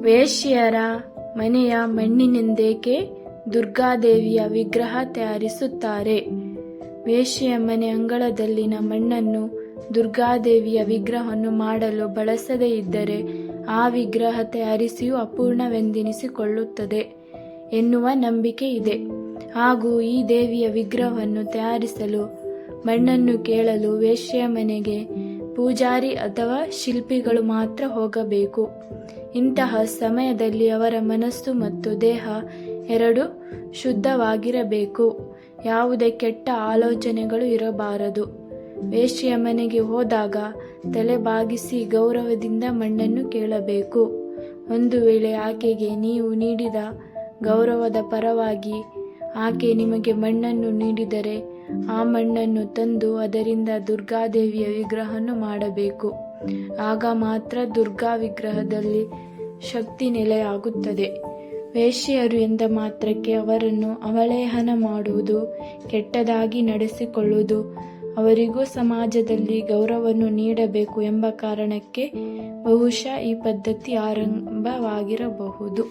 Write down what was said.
ವೇಶ್ಯರ ಮನೆಯ ಮಣ್ಣಿನಿಂದೇಕೆ ದುರ್ಗಾದೇವಿಯ ವಿಗ್ರಹ ತಯಾರಿಸುತ್ತಾರೆ. ವೇಶ್ಯೆಯ ಮನೆ ಅಂಗಳದಲ್ಲಿನ ಮಣ್ಣನ್ನು ದುರ್ಗಾದೇವಿಯ ವಿಗ್ರಹವನ್ನು ಮಾಡಲು ಬಳಸದೇ ಇದ್ದರೆ ಆ ವಿಗ್ರಹ ತಯಾರಿಸಿಯೂ ಅಪೂರ್ಣವೆಂದೆನಿಸಿಕೊಳ್ಳುತ್ತದೆ ಎನ್ನುವ ನಂಬಿಕೆ ಇದೆ. ಹಾಗೂ ಈ ದೇವಿಯ ವಿಗ್ರಹವನ್ನು ತಯಾರಿಸಲು ಮಣ್ಣನ್ನು ಕೇಳಲು ವೇಶ್ಯೆಯ ಮನೆಗೆ ಪೂಜಾರಿ ಅಥವಾ ಶಿಲ್ಪಿಗಳು ಮಾತ್ರ ಹೋಗಬೇಕು. ಇಂತಹ ಸಮಯದಲ್ಲಿ ಅವರ ಮನಸ್ಸು ಮತ್ತು ದೇಹ ಎರಡು ಶುದ್ಧವಾಗಿರಬೇಕು. ಯಾವುದೇ ಕೆಟ್ಟ ಆಲೋಚನೆಗಳು ಇರಬಾರದು. ವೇಶ್ಯೆಯ ಮನೆಗೆ ಹೋದಾಗ ತಲೆ ಬಾಗಿಸಿ ಗೌರವದಿಂದ ಮಣ್ಣನ್ನು ಕೇಳಬೇಕು. ಒಂದು ವೇಳೆ ಆಕೆಗೆ ನೀವು ನೀಡಿದ ಗೌರವದ ಪರವಾಗಿ ಆಕೆ ನಿಮಗೆ ಮಣ್ಣನ್ನು ನೀಡಿದರೆ ಆ ಮಣ್ಣನ್ನು ತಂದು ಅದರಿಂದ ದುರ್ಗಾದೇವಿಯ ವಿಗ್ರಹವನ್ನು ಮಾಡಬೇಕು. ಆಗ ಮಾತ್ರ ದುರ್ಗಾ ವಿಗ್ರಹದಲ್ಲಿ ಶಕ್ತಿ ನೆಲೆಯಾಗುತ್ತದೆ. ವೇಶ್ಯರು ಎಂದ ಮಾತ್ರಕ್ಕೆ ಅವರನ್ನು ಅವಲೇಹನ ಮಾಡುವುದು, ಕೆಟ್ಟದಾಗಿ ನಡೆಸಿಕೊಳ್ಳುವುದು, ಅವರಿಗೂ ಸಮಾಜದಲ್ಲಿ ಗೌರವವನ್ನು ನೀಡಬೇಕು ಎಂಬ ಕಾರಣಕ್ಕೆ ಬಹುಶಃ ಈ ಪದ್ಧತಿ ಆರಂಭವಾಗಿರಬಹುದು.